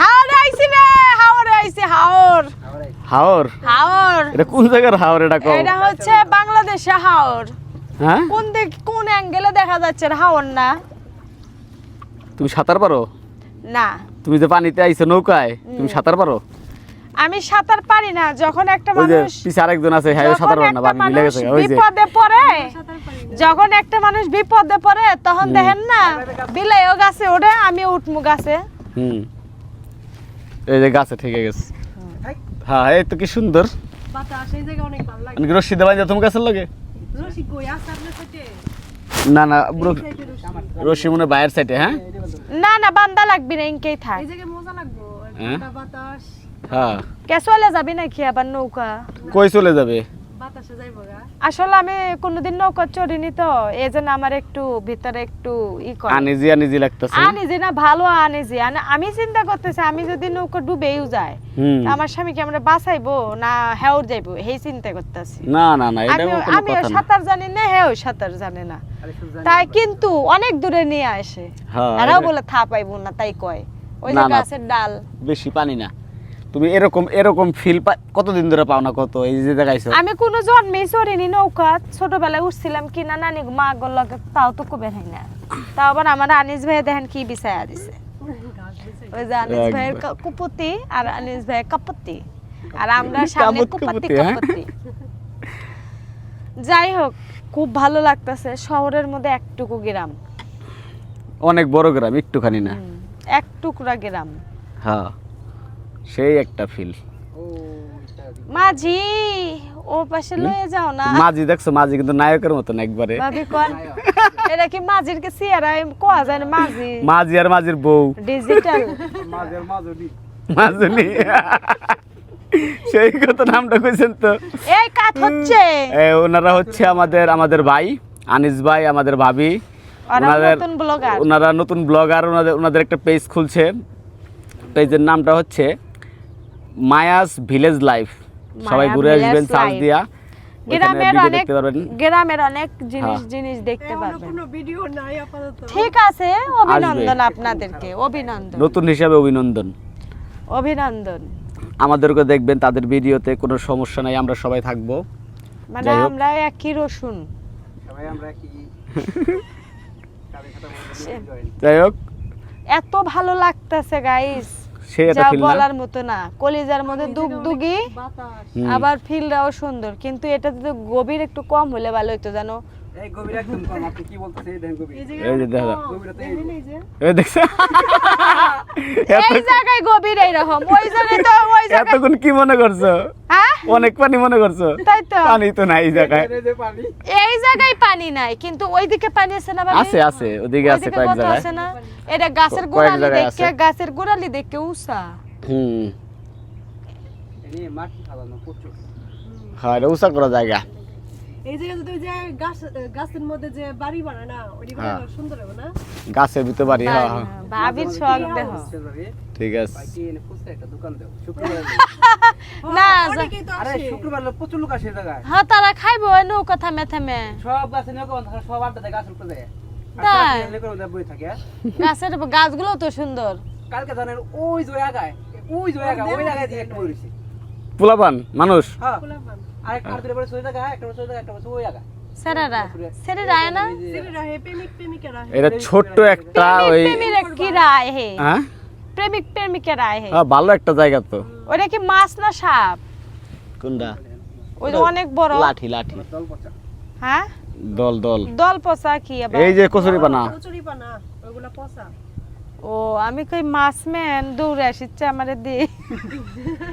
হাওড় আইছি রে হাওড় আইছি হাওড় হাওর? এটা কোন জায়গার হাওর এটা কও? এটা হচ্ছে বাংলাদেশে হাওড় হ্যাঁ? কোন দিক কোন অ্যাঙ্গেলে দেখা যাচ্ছে রে হাওড় না? তুমি সাঁতার পারো? না। তুমি যে পানিতে আইছো নৌকায় তুমি সাঁতার পারো? আমি সাঁতার পারি না যখন একটা মানুষ পিছে আরেকজন আছে হ্যাঁ সাঁতার পারে না একটা মিলে মানুষ গেছে ওই যে। বিপদে পড়ে যখন একটা মানুষ বিপদে পড়ে তখন দেখেন না বিলাইও গাছে ওঠে আমি উঠমু গাছে। হুম। এই যে গাছে ঠেকে গেছে। হ্যাঁ এই তো কি সুন্দর। রশ্মি এই জায়গায় অনেক ভালো লাগে। আমি কি রশি দেবাই যা তুমি গাছের লাগে? না না র- রশি। মনে বাইরের সাইডে হ্যাঁ? না না বান্দা লাগবি না ইনকেই থাক। এই জায়গায় মজা লাগবো। হ্যাঁ? হ্যাঁ। কে চলে যাবি নাকি আবার নৌকা? কই চলে যাবে? আসলে আমি কোনোদিন নৌকা চড়িনি তো এই জন্য আমার একটু ভিতরে একটু ই করে। আনিজি আনিজি লাগতেছে। আনিজি না ভালো আনিজি। আনে- আমি চিন্তা করতেছি আমি যদি নৌকা ডুবেও যায় আমার স্বামীকে আমরা বাঁচাইবো না হেওর যাইবো এই চিন্তা করতেছি। না না না এটা কোনো আমিও কথা না। সাঁতার জানি না হেও সাঁতার জানে না। তাই কিন্তু অনেক দূরে নিয়ে আসে। হ্যাঁ এরাও বলে থা পাইবো না তাই কয়। ওই যে। গাছের ডাল। বেশি পানি না। তুমি এরকম এরকম ফিল কতদিন ধরে পাও না কত? এই যে দেখাইছো। আমি কোনো জন্মেই চড়িনি নৌকা ছোটবেলায় উঠছিলাম কি না নানি মা গল্লাগ তাও তো কবে হয় না। তাও আবার আমার আনিস ভাই দেখেন কি বিছায়া দিছে। ওই যে আনিস ভাইয়ের কুপতি আর আনিস ভাইয়ের কাপতি। আর আমরা সামনে কুপতি কুপতি, হ্যাঁ? কাপতি। যাই হোক খুব ভালো লাগতেছে। শহরের মধ্যে একটুকু গ্রাম। অনেক বড় গ্রাম একটুখানি না? এক টুকরা গ্রাম। হ্যাঁ। সেই একটা ফিল মাঝি ও পাশে লয়ে যাও না। মাঝি দেখছ মাঝি কিন্তু নায়কের মতন একবারে। ভাবি কোন? এটা কি মাঝির কে সিয়ারা কোয়া যায় না? মাঝি। মাঝি আর মাঝির বউ। ডিজিটাল মাজনি সেই কথা নামটা কইছেন তো। এই কাজ হচ্ছে। এ, ওনারা হচ্ছে আমাদের আমাদের ভাই আনিস ভাই আমাদের ভাবি। ওনাদের নতুন ব্লগার ওনারা নতুন ব্লগার ওনাদের ওনাদের একটা পেজ খুলছে। পেজের নামটা হচ্ছে মায়াস ভিলেজ লাইফ। সবাই ঘুরে আসবেন সার্চ দিয়া। গ্রামের অনেক গ্রামের অনেক জিনিস হ্যাঁ। জিনিস দেখতে পারবেন। ভিডিও নাই আপাতত। ঠিক আছে অভিনন্দন আপনাদেরকে অভিনন্দন। নতুন হিসাবে অভিনন্দন। অভিনন্দন। আমাদেরকে দেখবেন তাদের ভিডিওতে কোনো সমস্যা নাই আমরা সবাই থাকব। মানে যাই হোক। আমরা একই রসুন। যাই হোক। এত ভালো লাগতেছে গাইস সে এটা ফিল না? বলার মতো না। কলিজার মধ্যে দুগদুগি। আবার ফিলটাও সুন্দর। কিন্তু এটা যদি গভীর একটু কম হলে ভালো হতো জানো? এই গভীর একদম কম আপনি কি বলতেছেন? এই দেখেন গভীর। এই এই যে দেখা। গভীরতা এই দেখেন এই যে। এই দেখছে। এই জায়গায় গভীর এইরকম। ওই জায়গায় তো ওই জায়গায় এতক্ষণ কি মনে করছ? হ্যাঁ? অনেক পানি মনে করছ? তাই তো। পানি তো নাই এই জায়গায়। এই পানি। জায়গায় পানি নাই কিন্তু ওইদিকে পানি আছে না? আছে আছে ওদিকে আছে কয়েক জায়গায়। আছে না? এটা গাছের গোড়ালি দেখে গাছের গোড়ালি দেখে উষা হুম। এই মাটি ফালানো প্রচুর। হ্যাঁ এটা উসা করা জায়গা। এই জায়গায় যদি যে গাছ গাছের মধ্যে যে বাড়ি বানায় না ওইটা হ্যাঁ। সুন্দর হবে না? গাছের ভিতরে বাড়ি হ্যাঁ। হ্যাঁ। ভাবির শখ দেহ। ঠিক আছে। ভাই কি এনে খুঁজতে একটা দোকান দেও শুক্রবার না তো আরে শুক্রবার প্রচুর লোক আসে জায়গায়। হ্যাঁ তারা খাইবো ওই নৌকা থামে থামে। সব গাছে নৌকা সব আড্ডা গাছের উপরে যায় তাই? গাছগুলো তো সুন্দর। কালকে জানেন ওই যে আগায় ওই যে আগায় ওই জায়গায় দিয়ে একটা বই রয়েছে। পোলাপান মানুষ। হ্যাঁ। এটা ছোট্ট একটা ওই প্রেমিক হ্যাঁ? প্রেমিকের হ্যাঁ, ভালো একটা জায়গা তো। ওটা কি মাছ না সাপ? কোনটা? ওই যে অনেক বড়। লাঠি লাঠি। হ্যাঁ? দল দল। দল পচা কি আবার? এই যে কচুরি পানা কচুরি পানা ওইগুলা পচা। ও আমি কই মাছ ম্যান দৌড়ে আসিচ্ছে আমারে দিয়ে।